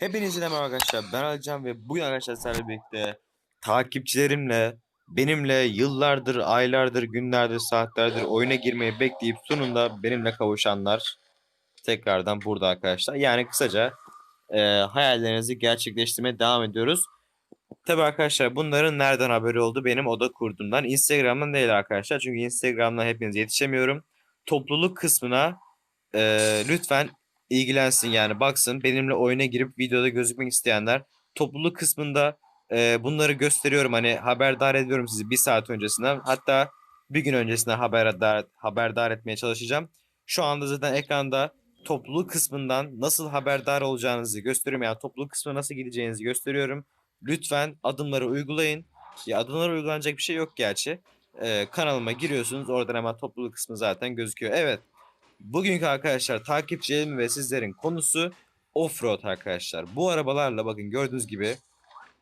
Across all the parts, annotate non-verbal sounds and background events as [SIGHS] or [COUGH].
Hepinize merhaba arkadaşlar. Ben Alican ve bugün arkadaşlar sizlerle birlikte takipçilerimle benimle yıllardır, aylardır, günlerdir, saatlerdir oyuna girmeyi bekleyip sonunda benimle kavuşanlar tekrardan burada arkadaşlar. Yani kısaca e, hayallerinizi gerçekleştirmeye devam ediyoruz. Tabi arkadaşlar bunların nereden haberi oldu? Benim oda kurduğumdan. Instagram'dan değil arkadaşlar. Çünkü Instagram'dan hepinize yetişemiyorum. Topluluk kısmına e, lütfen ilgilensin yani baksın benimle oyuna girip videoda gözükmek isteyenler topluluk kısmında e, bunları gösteriyorum hani haberdar ediyorum sizi bir saat öncesinden hatta bir gün öncesinden haberdar haberdar etmeye çalışacağım. Şu anda zaten ekranda topluluk kısmından nasıl haberdar olacağınızı gösteriyorum yani topluluk kısmına nasıl gideceğinizi gösteriyorum. Lütfen adımları uygulayın. Ya adımları uygulanacak bir şey yok gerçi. E, kanalıma giriyorsunuz oradan hemen topluluk kısmı zaten gözüküyor. Evet Bugünkü arkadaşlar takipçilerim ve sizlerin konusu offroad arkadaşlar. Bu arabalarla bakın gördüğünüz gibi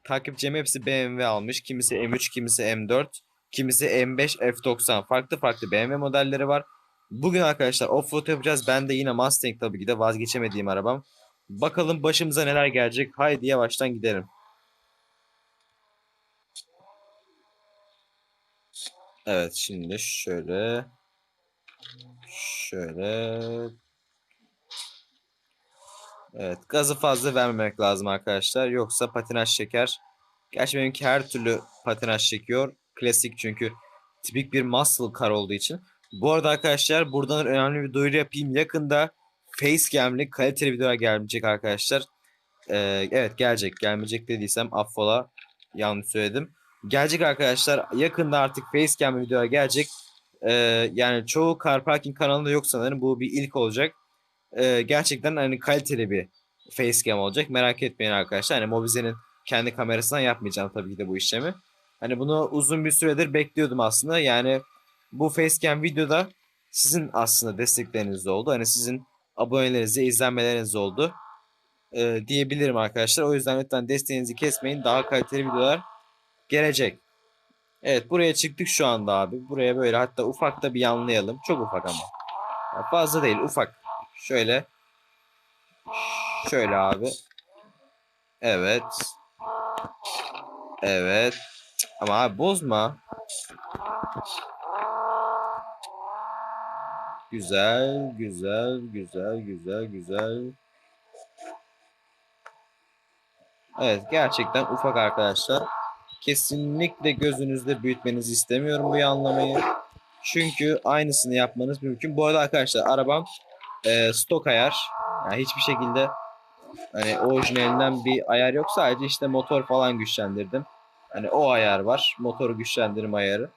takipçilerim hepsi BMW almış. Kimisi M3, kimisi M4, kimisi M5, F90. Farklı farklı BMW modelleri var. Bugün arkadaşlar offroad yapacağız. Ben de yine Mustang tabii ki de vazgeçemediğim arabam. Bakalım başımıza neler gelecek. Haydi yavaştan gidelim. Evet şimdi şöyle Şöyle. Evet gazı fazla vermemek lazım arkadaşlar. Yoksa patinaj çeker. Gerçi benimki her türlü patinaj çekiyor. Klasik çünkü tipik bir muscle car olduğu için. Bu arada arkadaşlar buradan önemli bir duyuru yapayım. Yakında facecam'li kaliteli videolar gelecek arkadaşlar. Ee, evet gelecek. Gelmeyecek dediysem affola. Yanlış söyledim. Gelecek arkadaşlar. Yakında artık facecam videolar gelecek. Ee, yani çoğu car parking kanalında yok sanırım. Bu bir ilk olacak. Ee, gerçekten hani kaliteli bir facecam olacak. Merak etmeyin arkadaşlar. Hani Mobize'nin kendi kamerasından yapmayacağım tabii ki de bu işlemi. Hani bunu uzun bir süredir bekliyordum aslında. Yani bu facecam videoda sizin aslında destekleriniz oldu. Hani sizin abonelerinizle izlenmeleriniz oldu. Ee, diyebilirim arkadaşlar. O yüzden lütfen desteğinizi kesmeyin. Daha kaliteli videolar gelecek. Evet buraya çıktık şu anda abi. Buraya böyle hatta ufak da bir yanlayalım. Çok ufak ama. Ya fazla değil ufak. Şöyle. Şöyle abi. Evet. Evet. Ama abi bozma. Güzel, güzel, güzel, güzel, güzel. Evet gerçekten ufak arkadaşlar. Kesinlikle gözünüzde büyütmenizi istemiyorum bu yanlamayı. Çünkü aynısını yapmanız mümkün. Bu arada arkadaşlar arabam e, stok ayar. Yani hiçbir şekilde hani orijinalinden bir ayar yok. Sadece işte motor falan güçlendirdim. Hani o ayar var. Motoru güçlendirme ayarı.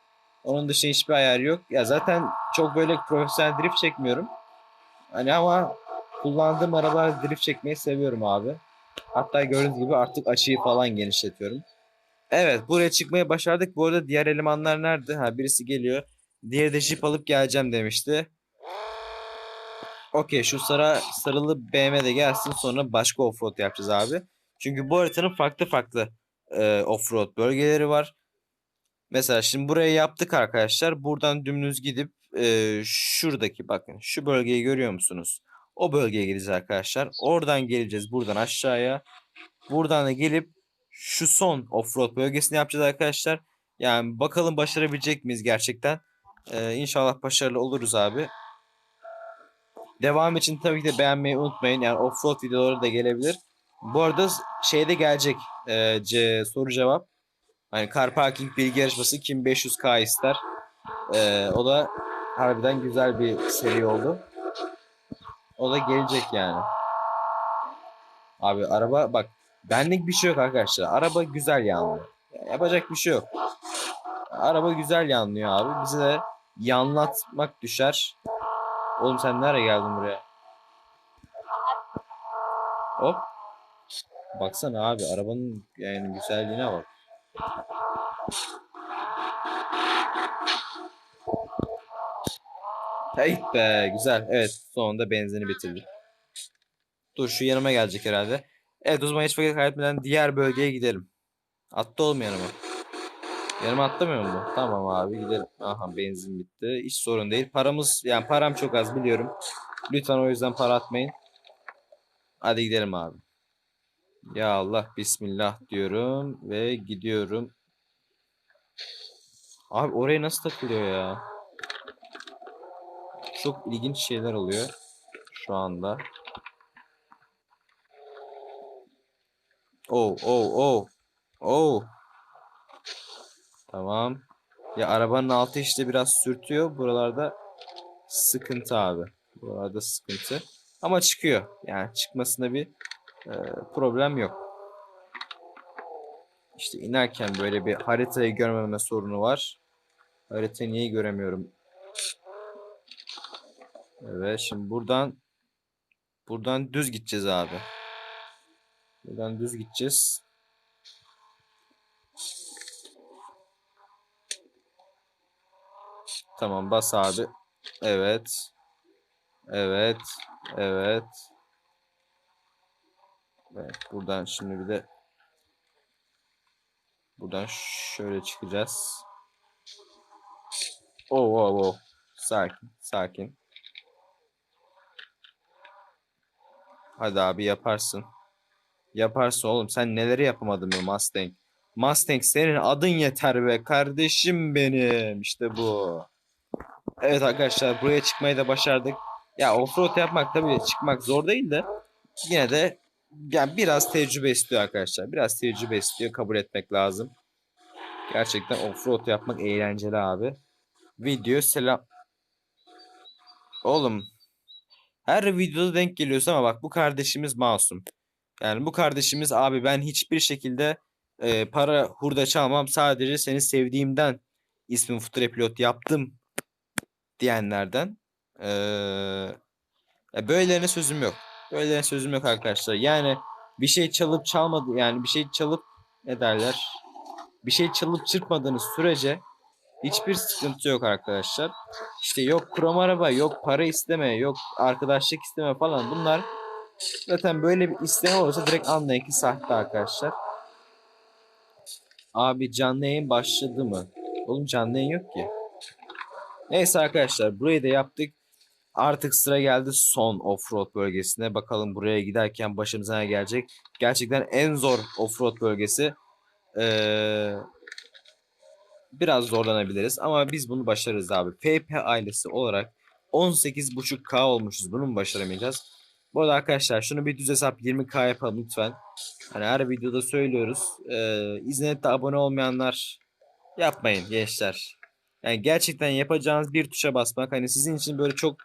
Onun dışında hiçbir ayar yok. Ya zaten çok böyle profesyonel drift çekmiyorum. Hani ama kullandığım arabalar drift çekmeyi seviyorum abi. Hatta gördüğünüz gibi artık açıyı falan genişletiyorum. Evet buraya çıkmaya başardık. Bu arada diğer elemanlar nerede? Ha birisi geliyor. Diğeri de jip alıp geleceğim demişti. Okey şu sıra sarılı BMW de gelsin sonra başka offroad yapacağız abi. Çünkü bu haritanın farklı farklı e, offroad bölgeleri var. Mesela şimdi buraya yaptık arkadaşlar. Buradan dümdüz gidip e, şuradaki bakın şu bölgeyi görüyor musunuz? O bölgeye gideceğiz arkadaşlar. Oradan geleceğiz buradan aşağıya. Buradan da gelip şu son offroad bölgesini yapacağız arkadaşlar. Yani bakalım başarabilecek miyiz gerçekten. Ee, inşallah başarılı oluruz abi. Devam için tabii ki de beğenmeyi unutmayın. Yani offroad videoları da gelebilir. Bu arada şeyde gelecek e, ce, soru cevap. Hani car parking bilgi yarışması kim 500k ister. E, o da harbiden güzel bir seri oldu. O da gelecek yani. Abi araba bak benlik bir şey yok arkadaşlar. Araba güzel yanlıyor. Yapacak bir şey yok. Araba güzel yanlıyor abi. Bize de yanlatmak düşer. Oğlum sen nereye geldin buraya? Hop. Baksana abi arabanın yani güzelliğine bak. Hey be güzel. Evet sonunda benzini bitirdik. Dur şu yanıma gelecek herhalde. Evet hiç vakit kaybetmeden diğer bölgeye gidelim. Attı oğlum yanıma. Yanıma atlamıyor mu? Tamam abi gidelim. Aha benzin bitti. Hiç sorun değil. Paramız yani param çok az biliyorum. Lütfen o yüzden para atmayın. Hadi gidelim abi. Ya Allah bismillah diyorum ve gidiyorum. Abi oraya nasıl takılıyor ya? Çok ilginç şeyler oluyor şu anda. Oh oh oh. Oh. Tamam. Ya arabanın altı işte biraz sürtüyor. Buralarda sıkıntı abi. Buralarda sıkıntı. Ama çıkıyor. Yani çıkmasında bir e, problem yok. İşte inerken böyle bir haritayı görmeme sorunu var. Haritayı niye göremiyorum? Evet şimdi buradan buradan düz gideceğiz abi. Buradan düz gideceğiz. Tamam bas abi. Evet. Evet. Evet. Evet buradan şimdi bir de buradan şöyle çıkacağız. Oh oh oh. Sakin sakin. Hadi abi yaparsın. Yaparsın oğlum. Sen neleri yapamadın be Mustang? Mustang senin adın yeter be kardeşim benim. İşte bu. Evet arkadaşlar buraya çıkmayı da başardık. Ya offroad yapmak tabii çıkmak zor değil de yine de yani biraz tecrübe istiyor arkadaşlar. Biraz tecrübe istiyor kabul etmek lazım. Gerçekten offroad yapmak eğlenceli abi. Video selam. Oğlum her videoda denk geliyorsun ama bak bu kardeşimiz masum. Yani bu kardeşimiz abi ben hiçbir şekilde e, para hurda çalmam sadece seni sevdiğimden ismim Future Pilot yaptım diyenlerden. Ee, ya böylelerine sözüm yok. Böylelerine sözüm yok arkadaşlar. Yani bir şey çalıp çalmadı yani bir şey çalıp ne derler? Bir şey çalıp çırpmadığınız sürece hiçbir sıkıntı yok arkadaşlar. İşte yok kuram araba, yok para isteme, yok arkadaşlık isteme falan bunlar zaten böyle bir isteme olursa direkt anlayın ki sahte arkadaşlar. Abi canlı yayın başladı mı? Oğlum canlı yayın yok ki. Neyse arkadaşlar burayı da yaptık. Artık sıra geldi son offroad bölgesine. Bakalım buraya giderken başımıza ne gelecek. Gerçekten en zor offroad bölgesi. Ee, biraz zorlanabiliriz ama biz bunu başarırız abi. FP ailesi olarak 18.5K olmuşuz. Bunu mu başaramayacağız? Bu arada arkadaşlar şunu bir düz hesap 20K yapalım lütfen. Hani her videoda söylüyoruz. Ee, de abone olmayanlar yapmayın gençler. Yani gerçekten yapacağınız bir tuşa basmak hani sizin için böyle çok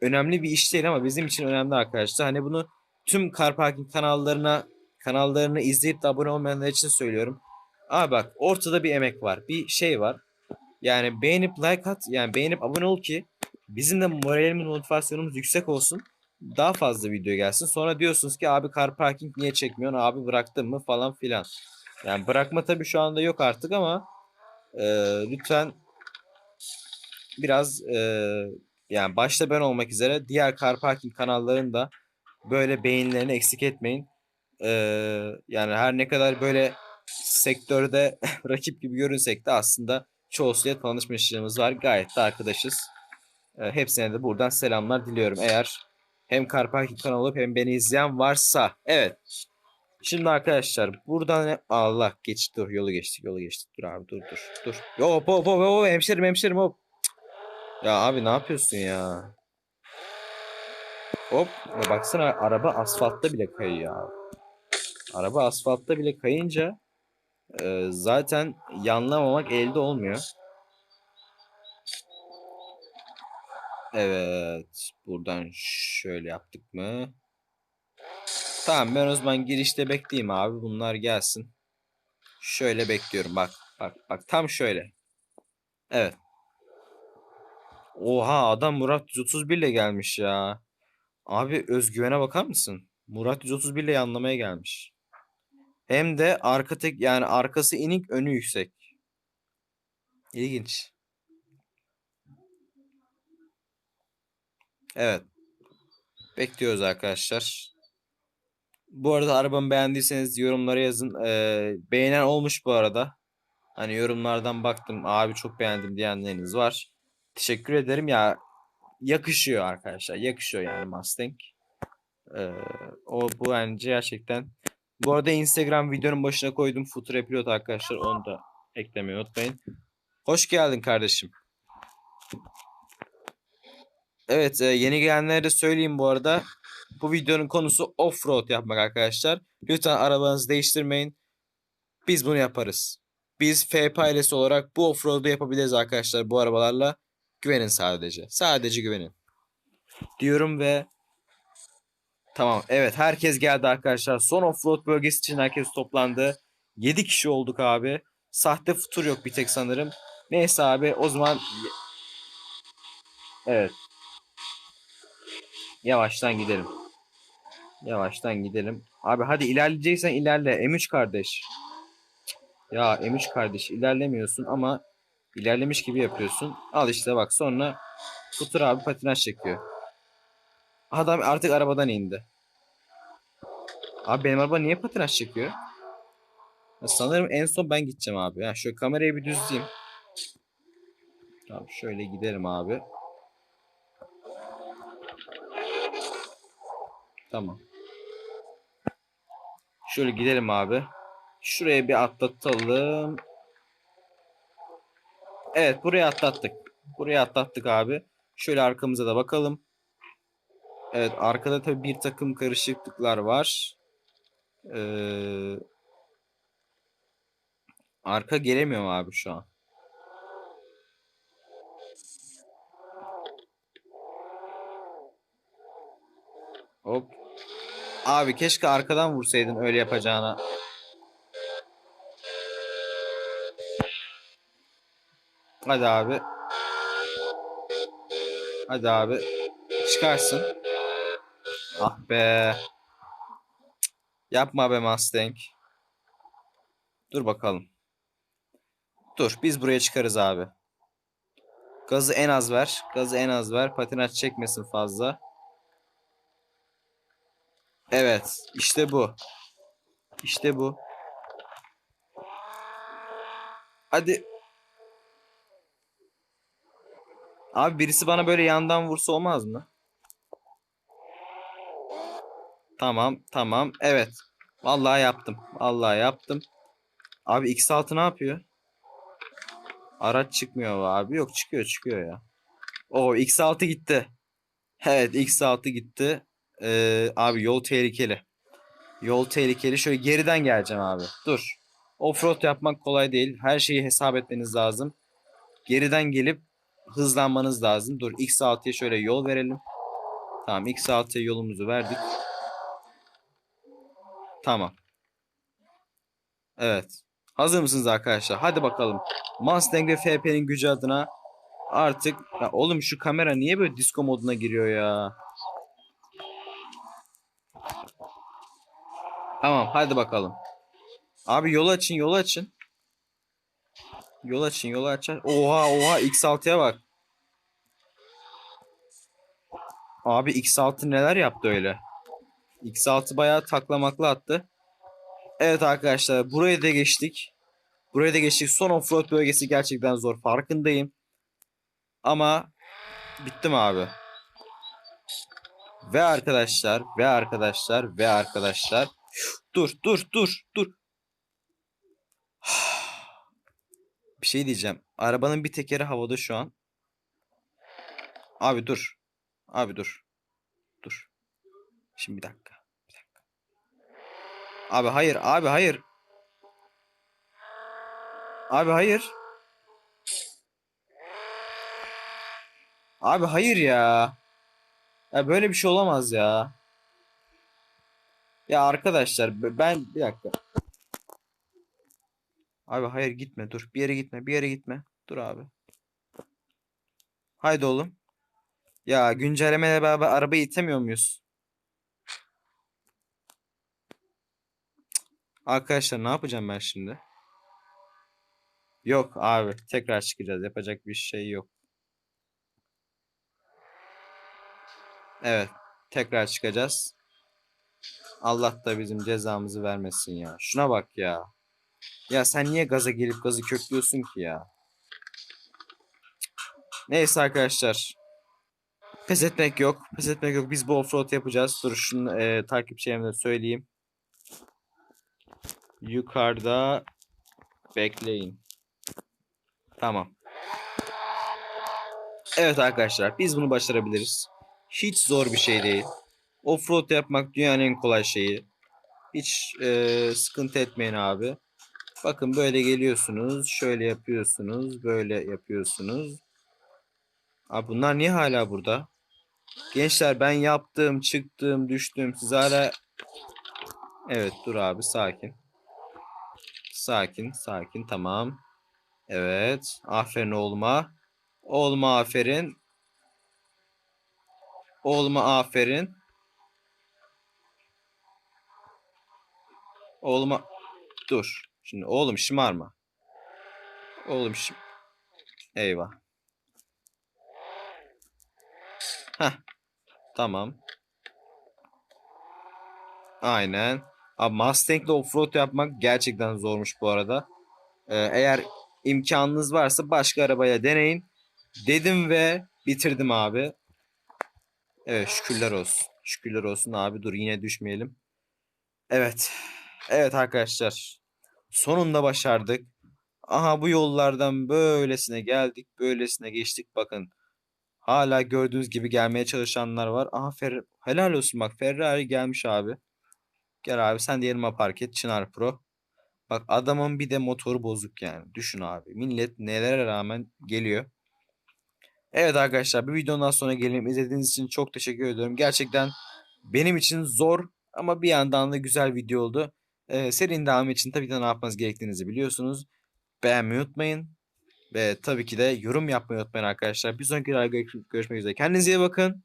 önemli bir iş değil ama bizim için önemli arkadaşlar. Hani bunu tüm Car Parking kanallarına kanallarını izleyip de abone olmayanlar için söylüyorum. Abi bak ortada bir emek var. Bir şey var. Yani beğenip like at. Yani beğenip abone ol ki bizim de moralimiz motivasyonumuz yüksek olsun. Daha fazla video gelsin. Sonra diyorsunuz ki abi car parking niye çekmiyorsun? Abi bıraktın mı falan filan. Yani bırakma tabii şu anda yok artık ama e, lütfen biraz e, yani başta ben olmak üzere diğer car parking kanallarında böyle beğenilerini eksik etmeyin. E, yani her ne kadar böyle sektörde [LAUGHS] rakip gibi görünsek de aslında çoğusuyla tanışmışlığımız var. Gayet de arkadaşız. E, hepsine de buradan selamlar diliyorum. Eğer hem car parking kanalı olup hem beni izleyen varsa. Evet. Şimdi arkadaşlar buradan Allah geç dur yolu geçtik yolu geçtik dur abi dur dur dur. Hop hop hop hop hemşerim hemşerim hop. Ya abi ne yapıyorsun ya? Hop baksana araba asfaltta bile kayıyor abi. Araba asfaltta bile kayınca e, zaten yanlamamak elde olmuyor. Evet. Buradan şöyle yaptık mı? Tamam ben o zaman girişte bekleyeyim abi. Bunlar gelsin. Şöyle bekliyorum bak. Bak bak tam şöyle. Evet. Oha adam Murat 131 ile gelmiş ya. Abi özgüvene bakar mısın? Murat 131 ile yanlamaya gelmiş. Hem de arka tek yani arkası inik önü yüksek. İlginç. Evet. Bekliyoruz arkadaşlar. Bu arada arabamı beğendiyseniz yorumlara yazın. Ee, beğenen olmuş bu arada. Hani yorumlardan baktım abi çok beğendim diyenleriniz var. Teşekkür ederim ya. Yakışıyor arkadaşlar. Yakışıyor yani Mustang. Ee, o bu bence gerçekten Bu arada Instagram videonun başına koydum Future Pilot arkadaşlar. Onu da eklemeyi unutmayın. Hoş geldin kardeşim. Evet yeni gelenlere de söyleyeyim bu arada. Bu videonun konusu off-road yapmak arkadaşlar. Lütfen arabanızı değiştirmeyin. Biz bunu yaparız. Biz FP ailesi olarak bu off-road'u yapabiliriz arkadaşlar bu arabalarla. Güvenin sadece. Sadece güvenin. Diyorum ve Tamam. Evet herkes geldi arkadaşlar. Son offroad bölgesi için herkes toplandı. 7 kişi olduk abi. Sahte futur yok bir tek sanırım. Neyse abi o zaman Evet. Yavaştan gidelim. Yavaştan gidelim. Abi hadi ilerleyeceksen ilerle. M3 kardeş. Ya M3 kardeş ilerlemiyorsun ama ilerlemiş gibi yapıyorsun. Al işte bak sonra Futur abi patinaj çekiyor. Adam artık arabadan indi. Abi benim araba niye patinaj çekiyor? Ya sanırım en son ben gideceğim abi. Ya şöyle kamerayı bir düzleyeyim. Tamam şöyle gidelim abi. Tamam. Şöyle gidelim abi. Şuraya bir atlatalım. Evet buraya atlattık. Buraya atlattık abi. Şöyle arkamıza da bakalım. Evet arkada tabii bir takım karışıklıklar var. Ee, arka gelemiyorum abi şu an. Hop. Abi keşke arkadan vursaydın öyle yapacağına. Hadi abi. Hadi abi. Çıkarsın. Ah be. Yapma be Mustang. Dur bakalım. Dur biz buraya çıkarız abi. Gazı en az ver. Gazı en az ver. Patinaj çekmesin fazla. Evet. işte bu. İşte bu. Hadi. Abi birisi bana böyle yandan vursa olmaz mı? Tamam, tamam. Evet. Vallahi yaptım. Vallahi yaptım. Abi X6 ne yapıyor? Araç çıkmıyor abi. Yok çıkıyor çıkıyor ya. O X6 gitti. Evet X6 gitti. Ee, abi yol tehlikeli. Yol tehlikeli. Şöyle geriden geleceğim abi. Dur. Offroad yapmak kolay değil. Her şeyi hesap etmeniz lazım. Geriden gelip hızlanmanız lazım. Dur X6'ya şöyle yol verelim. Tamam X6'ya yolumuzu verdik. Tamam. Evet. Hazır mısınız arkadaşlar? Hadi bakalım. Mustang ve FP'nin gücü adına artık... Ya oğlum şu kamera niye böyle disco moduna giriyor ya? Tamam hadi bakalım. Abi yol açın yol açın. Yol açın yol açın. Oha oha X6'ya bak. Abi X6 neler yaptı öyle? X6 bayağı taklamakla attı. Evet arkadaşlar buraya da geçtik. Buraya da geçtik. Son offroad bölgesi gerçekten zor. Farkındayım. Ama bitti mi abi? Ve arkadaşlar, ve arkadaşlar, ve arkadaşlar. Dur, dur, dur, dur. [SIGHS] Bir şey diyeceğim. Arabanın bir tekeri havada şu an. Abi dur. Abi dur. Dur. Şimdi bir dakika. Bir dakika. Abi hayır, abi hayır. Abi hayır. Abi hayır ya. Ya böyle bir şey olamaz ya. Ya arkadaşlar ben bir dakika. Abi hayır gitme dur. Bir yere gitme. Bir yere gitme. Dur abi. Haydi oğlum. Ya güncellemeyle beraber arabayı itemiyor muyuz? Arkadaşlar ne yapacağım ben şimdi? Yok abi tekrar çıkacağız. Yapacak bir şey yok. Evet. Tekrar çıkacağız. Allah da bizim cezamızı vermesin ya. Şuna bak ya. Ya sen niye gaza gelip gazı köklüyorsun ki ya? Neyse arkadaşlar. Pes etmek yok. Pes etmek yok. Biz bu offroad yapacağız. Dur şunu e, takipçilerime söyleyeyim. yukarıda bekleyin. Tamam. Evet arkadaşlar biz bunu başarabiliriz. Hiç zor bir şey değil. Offroad yapmak dünyanın en kolay şeyi. Hiç e, sıkıntı etmeyin abi. Bakın böyle geliyorsunuz. Şöyle yapıyorsunuz. Böyle yapıyorsunuz. Abi bunlar niye hala burada? Gençler ben yaptım, çıktım, düştüm. Siz hala... Evet dur abi sakin. Sakin, sakin tamam. Evet. Aferin oğluma. Oğluma aferin. Oğluma aferin. Oğluma dur. Şimdi oğlum şımarma. Oğlum şım. Eyvah. Heh. Tamam. Aynen. Abi Mustang'le offroad yapmak gerçekten zormuş bu arada. Ee, eğer imkanınız varsa başka arabaya deneyin. Dedim ve bitirdim abi. Evet şükürler olsun. Şükürler olsun abi dur yine düşmeyelim. Evet. Evet arkadaşlar. Sonunda başardık. Aha bu yollardan böylesine geldik. Böylesine geçtik bakın. Hala gördüğünüz gibi gelmeye çalışanlar var. Aha Fer helal olsun bak Ferrari gelmiş abi. Gel abi sen de yanıma park et Çınar Pro. Bak adamın bir de motoru bozuk yani. Düşün abi. Millet nelere rağmen geliyor. Evet arkadaşlar bir videonun daha sonra gelelim. İzlediğiniz için çok teşekkür ediyorum. Gerçekten benim için zor ama bir yandan da güzel video oldu. Ee, serinin devamı için tabii ki de ne yapmanız gerektiğinizi biliyorsunuz. Beğenmeyi unutmayın. Ve tabii ki de yorum yapmayı unutmayın arkadaşlar. Bir sonraki videoda görüşmek üzere. Kendinize iyi bakın.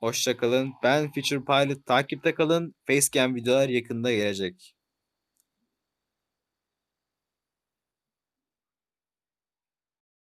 Hoşçakalın. Ben Feature Pilot takipte kalın. Facecam videolar yakında gelecek.